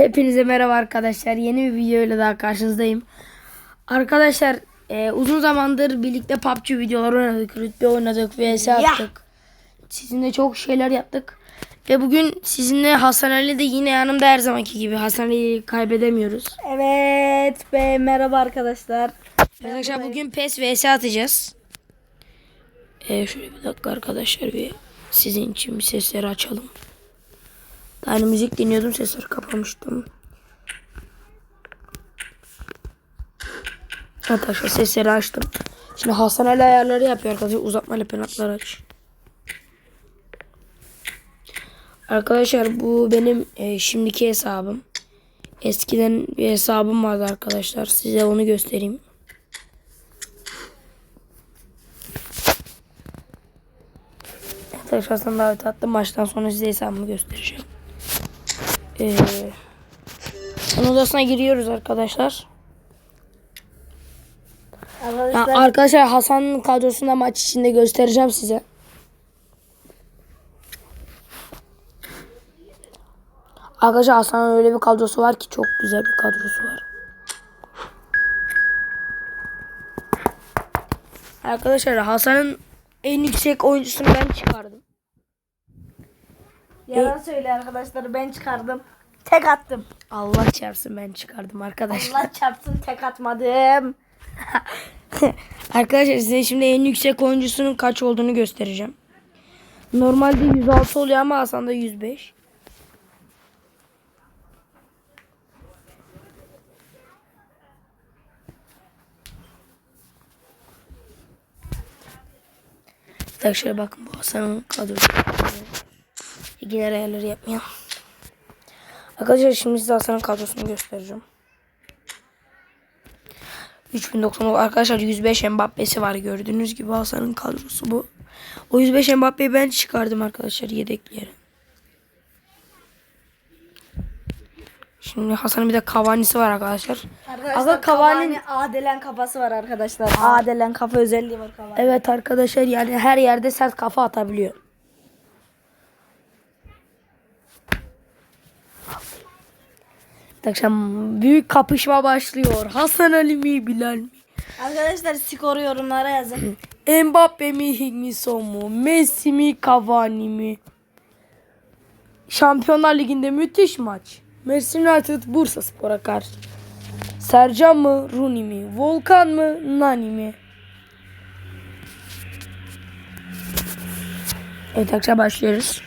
Hepinize merhaba arkadaşlar. Yeni bir video ile daha karşınızdayım. Arkadaşlar e, uzun zamandır birlikte PUBG videolar oynadık. Rütbe oynadık. VS attık. Sizinle çok şeyler yaptık. Ve bugün sizinle Hasan Ali de yine yanımda her zamanki gibi. Hasan Ali'yi kaybedemiyoruz. Evet be merhaba arkadaşlar. Arkadaşlar bugün PES VS atacağız. E, şöyle bir dakika arkadaşlar bir sizin için bir sesleri açalım. Daha yeni müzik dinliyordum sesleri kapamıştım. Arkadaşlar sesleri açtım. Şimdi Hasan Ali ayarları yapıyor arkadaşlar. Uzatma ile penaltıları aç. Arkadaşlar bu benim e, şimdiki hesabım. Eskiden bir hesabım vardı arkadaşlar. Size onu göstereyim. Arkadaşlar sana davet attım. Maçtan sonra size hesabımı göstereceğim. Ee, onun odasına giriyoruz arkadaşlar. Arkadaşlar arkadaşlar Hasan'ın kadrosunda maç içinde göstereceğim size. Arkadaşlar Hasan'ın öyle bir kadrosu var ki çok güzel bir kadrosu var. Arkadaşlar Hasan'ın en yüksek oyuncusunu ben çıkardım. yalan söyle arkadaşlar ben çıkardım. Tek attım. Allah çarpsın ben çıkardım arkadaşlar. Allah çarpsın tek atmadım. Arkadaşlar size şimdi en yüksek oyuncusunun kaç olduğunu göstereceğim. Normalde 106 oluyor ama Hasan'da 105. Arkadaşlar bakın bu Hasan'ın kadrosu. İlgiler ayarları yapmayalım. Arkadaşlar şimdi size Hasan'ın kadrosunu göstereceğim. 3090 arkadaşlar 105 Mbappe'si var gördüğünüz gibi Hasan'ın kadrosu bu. O 105 Mbappe'yi ben çıkardım arkadaşlar yedekleyerek. Şimdi Hasan'ın bir de Cavani'si var arkadaşlar. Arkadaşlar Aga Cavani Adelen kafası var arkadaşlar. Adelen kafa özelliği var Cavani. Evet arkadaşlar yani her yerde sert kafa atabiliyor. Akşam büyük kapışma başlıyor. Hasan Ali mi Bilal mi? Arkadaşlar skoru yorumlara yazın. Mbappe mi Higminson mu? Messi mi Cavani mi? Şampiyonlar Ligi'nde müthiş maç. Mersin United Bursa Spor'a karşı. Sercan mı Rooney mi? Volkan mı Nani mi? Evet akşam başlıyoruz.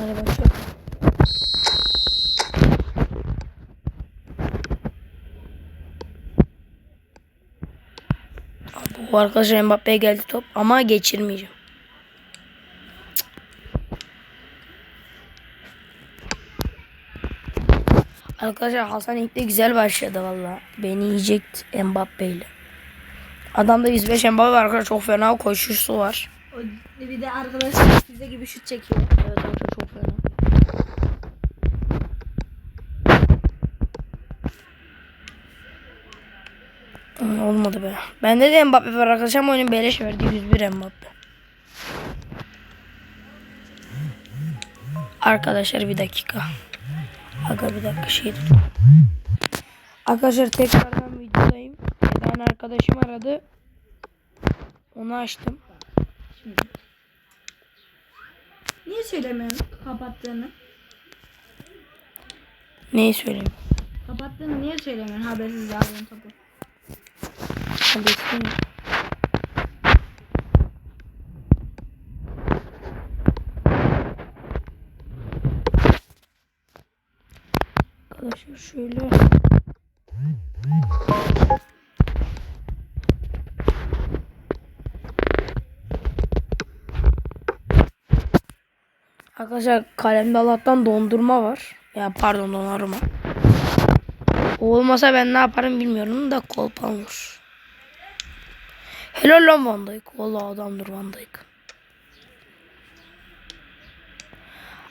Hadi başlayalım. Bu arkadaşlar Mbappe'ye geldi top ama geçirmeyeceğim. Arkadaşlar Hasan ilk de güzel başladı valla. Beni yiyecekti Mbappe ile. Adamda 105 Mbappe var arkadaşlar çok fena koşuşu var. O- Bir de arkadaşlar size gibi şut çekiyor. Evet arkadaşlar çok fena. Hı, Olmadı be. Bende de Mbappe var arkadaşlar ama oyunu beleş verdi 101 Mbappe. Arkadaşlar bir dakika. Aga bir dakika şey dur. Arkadaşlar tekrardan videodayım. Eden arkadaşım aradı. Onu açtım. Niye söylemiyorsun kapattığını? Neyi söyleyeyim? Kapattığını niye söylemiyorsun habersiz aldığın topu? Hadi ismini. Arkadaşlar şöyle. Arkadaşlar kalemde Allah'tan dondurma var. Ya pardon donarma. Olmasa ben ne yaparım bilmiyorum da kolpa olmuş. Helal lan Van Dijk. Valla adamdır Van Dijk.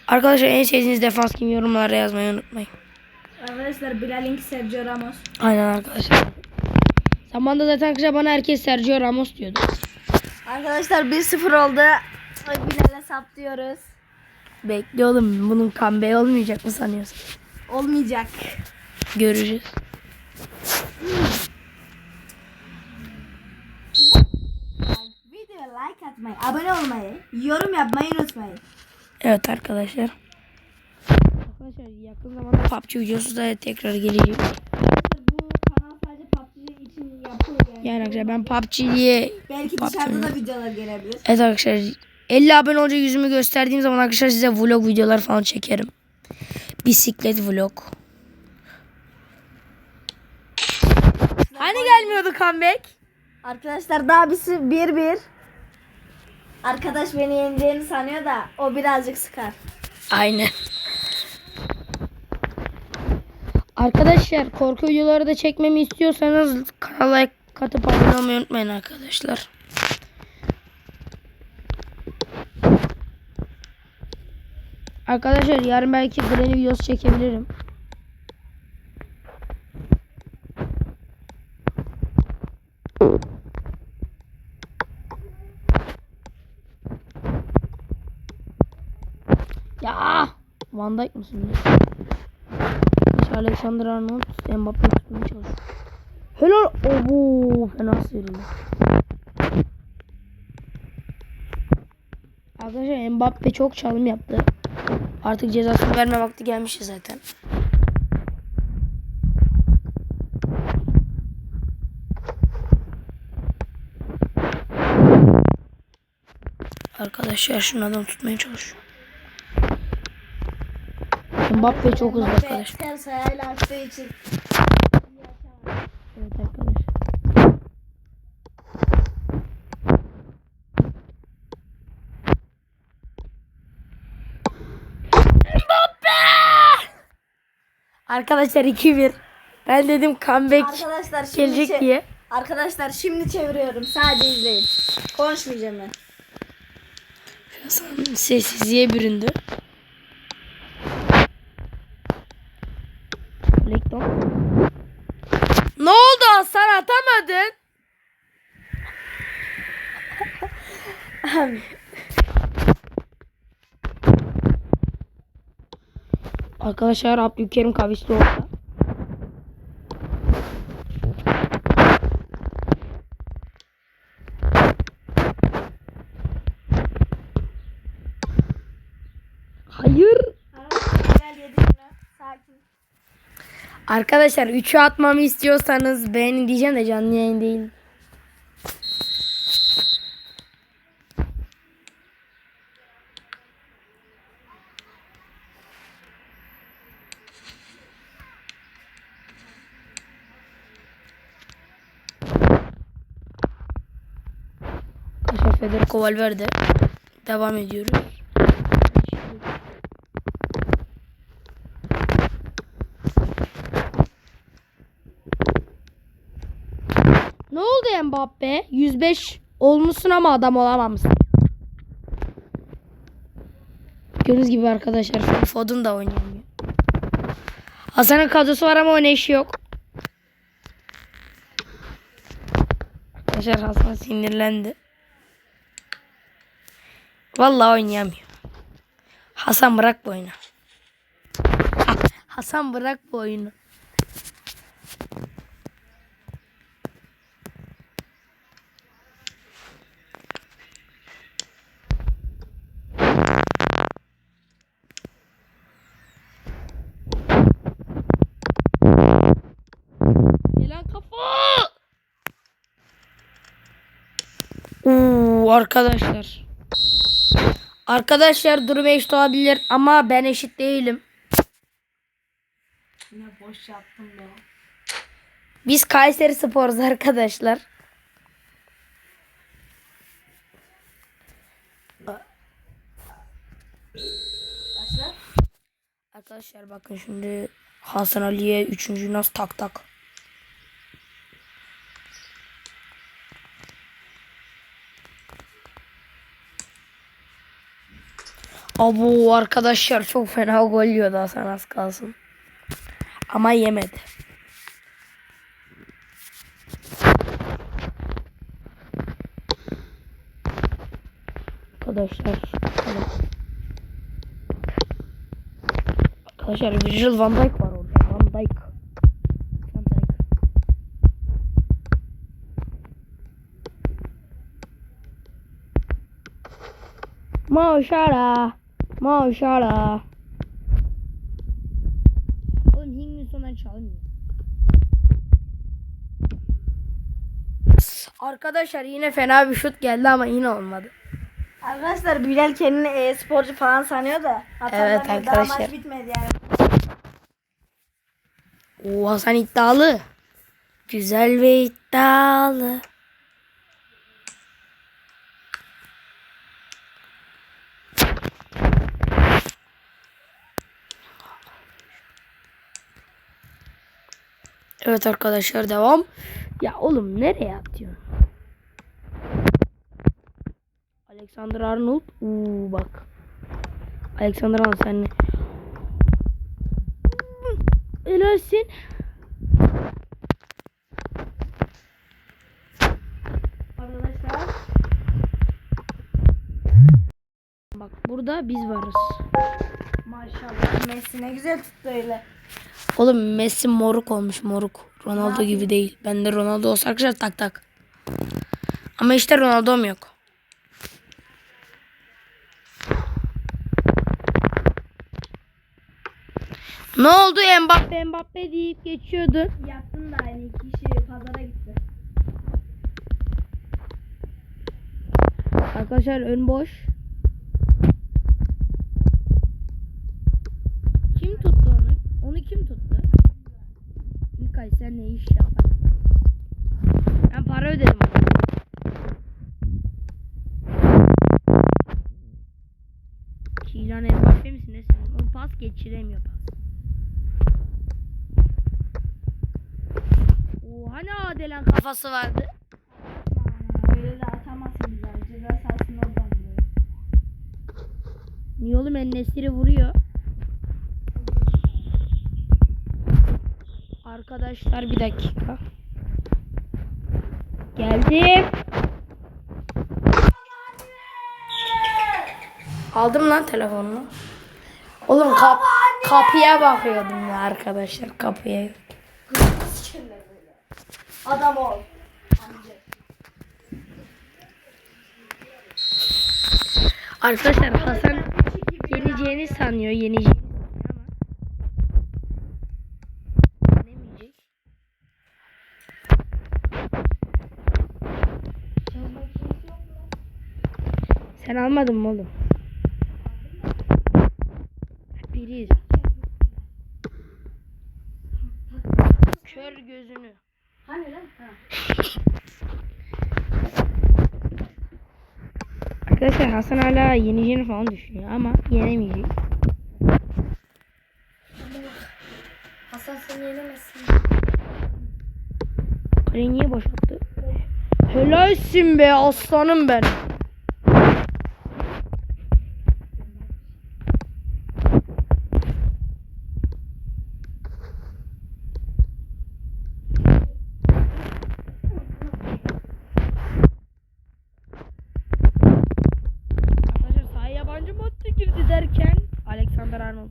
Arkadaşlar en sevdiğiniz defans kim yorumlara yazmayı unutmayın. Arkadaşlar Bilal'inki Sergio Ramos. Aynen arkadaşlar. Zamanında zaten arkadaşlar bana herkes Sergio Ramos diyordu. Arkadaşlar 1-0 oldu. Bilal'e saplıyoruz. Bekle oğlum bunun comeback olmayacak mı sanıyorsun? Olmayacak. Göreceğiz. Like atmayı, abone olmayı, yorum yapmayı unutmayın. Evet arkadaşlar. Arkadaşlar yakın zamanda PUBG videosu da tekrar gelecek. Bu kanal sadece PUBG için yapılıyor yani. Yani arkadaşlar ben PUBG'ye Belki PUBG dışarıda da videolar gelebilir. Evet arkadaşlar 50 abone olunca yüzümü gösterdiğim zaman arkadaşlar size vlog videolar falan çekerim. Bisiklet vlog. Hani gelmiyordu comeback? Arkadaşlar daha birisi 1-1. Arkadaş beni yeneceğini sanıyor da o birazcık sıkar. Aynen. Arkadaşlar korku videoları da çekmemi istiyorsanız kanala katıp abone olmayı unutmayın arkadaşlar. Arkadaşlar yarın belki Granny videosu çekebilirim. Ya Van Dijk mısın? Alexander Arnold Mbappe tutmaya çalışıyor. Helal. Obo fena sıyrıldı. Arkadaşlar Mbappe çok çalım yaptı. Artık cezasını verme vakti gelmişti zaten. Arkadaşlar şunu adam tutmaya çalışıyor. Mbappe çok hızlı arkadaşlar. Evet arkadaşlar. Mbappe! Arkadaşlar 2-1. Ben dedim comeback Arkadaşlar şimdi gelecek diye. Arkadaşlar şimdi çeviriyorum. Sadece izleyin. Konuşmayacağım ben. Hasan sessizliğe büründü. Lekton. Ne oldu Hasan atamadın? Arkadaşlar Abdülkerim kavisli orada. Hayır. Arkadaşlar 3'ü atmamı istiyorsanız beğenin diyeceğim de canlı yayın değil. Valverde. Devam ediyoruz. Ne oldu Mbappe? 105 olmuşsun ama adam olamamışsın. Gördüğünüz gibi arkadaşlar Foden da oynayamıyor. Hasan'ın kadrosu var ama oynayışı yok. Arkadaşlar Hasan sinirlendi. Vallahi oynayamıyor. Hasan bırak bu oyunu. Ha, Hasan bırak bu oyunu. Arkadaşlar. Arkadaşlar durum eşit olabilir ama ben eşit değilim. Ne boş yaptım be. Biz Kayseri Spor'uz arkadaşlar. Başla. Arkadaşlar bakın şimdi Hasan Ali'ye 3. nas tak tak. Abo arkadaşlar çok fena gol yiyordu Hasan az kalsın. Ama yemedi. Arkadaşlar. Arkadaşlar Virgil van Dijk var orada. Van Dijk. Van Dijk. Maşallah. Maşallah. Oğlum Hindistan çalmıyor. Arkadaşlar yine fena bir şut geldi ama yine olmadı. Arkadaşlar Bilal kendini e-sporcu falan sanıyor da. Evet Hasan'la Daha arkadaşlar. maç bitmedi yani. Oo Hasan iddialı. Güzel ve iddialı. Evet arkadaşlar devam. Ya oğlum nereye atıyorsun? Alexander Arnold. Uuu bak. Alexander Arnold sen? Helalsin. Arkadaşlar. Bak burada biz varız. Maşallah. Messi ne güzel tuttu öyle. Oğlum Messi moruk olmuş moruk. Ronaldo gibi değil. Ben de Ronaldo olsa arkadaşlar tak tak. Ama işte Ronaldo'm yok. Ne oldu Mbappe Mbappe deyip geçiyordun. Yaptın da aynı iki kişi pazara gitti. Arkadaşlar ön boş. Kim tuttu onu? Kim tuttu? İlkay sen ne iş yapar? Ben para ödedim. Kylian Mbappe misin ne sen? O pas geçiremiyor pas. Oo, hani Adelen kafası vardı? Aa, öyle de atamazsın Bilal. Ceza sahasının oradan. Niye oğlum Enesiri vuruyor? Arkadaşlar bir dakika. Geldim. Aldım lan telefonunu. Oğlum kap kapıya bakıyordum ya arkadaşlar kapıya. Adam ol. Arkadaşlar Hasan yeneceğini sanıyor, yeneceğini Sen almadın mı oğlum? Biriz. Kör gözünü. Hani lan? Ha. Arkadaşlar Hasan hala yeneceğini falan düşünüyor ama yenemeyecek. Hasan seni yenemezsin. Kaleyi niye boşalttı? Helalsin be aslanım ben. Arkadaşlar sahaya yabancı madde girdi derken Alexander Arnold.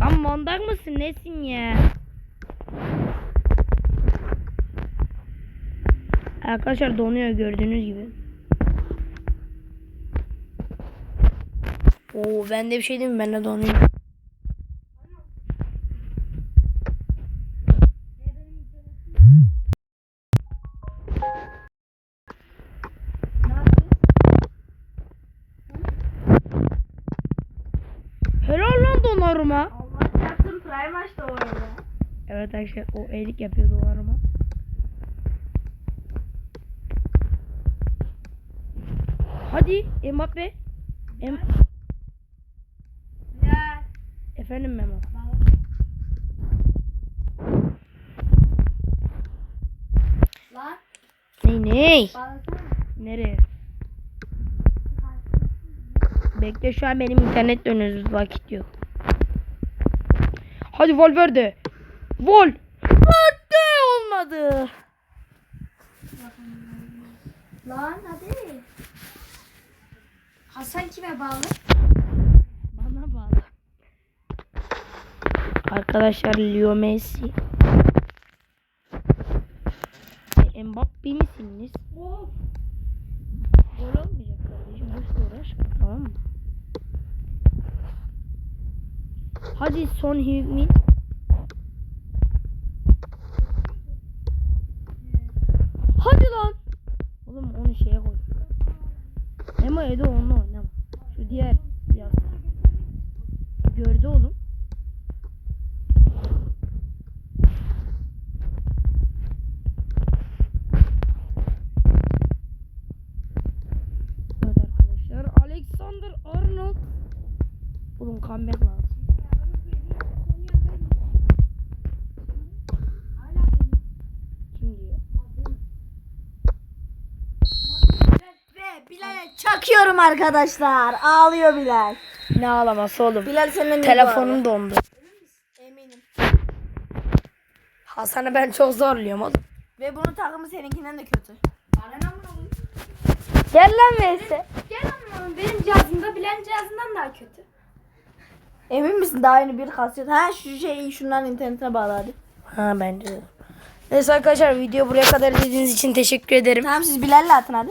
Lan mandak mısın nesin ya? Arkadaşlar donuyor gördüğünüz gibi. Oo ben de bir şey diyeyim? Ben de donuyor. Arkadaşlar o elik yapıyor Donnarumma. Hadi Mbappe. Em Ya. Efendim Memo. Lan. Ney ney? Nereye? Bekle şu an benim internet dönüyoruz vakit yok. Hadi Valverde. Vol. Valverde olmadı. Lan hadi. Hasan kime bağlı? Bana bağlı. Arkadaşlar Leo Messi. E, Mbappe misiniz? Gol olmayacak kardeşim. Boş uğraşma tamam mı? Hadi son Hümin. Hadi lan. Oğlum onu şeye koy. Ama Edo onunla oynama. Şu diğer biraz. Gördü oğlum. Evet arkadaşlar. Alexander Arnold. Oğlum comeback lazım. Kim diyor? Ve Bilal'e çakıyorum arkadaşlar. Ağlıyor Bilal. Ne ağlaması oğlum. Bilal senin Telefonum dondu. Eminim. Hasan'ı ben çok zorluyorum oğlum. Ve bunun takımı seninkinden de kötü. Gel lan Veysel. Gel ama benim cihazımda Bilal'in cihazından daha kötü. Emin misin daha yeni bir kasıyor. Ha şu şeyi şundan internetine bağlı hadi. Ha bence de. Neyse arkadaşlar video buraya kadar izlediğiniz için teşekkür ederim. Tamam siz Bilal'le atın hadi.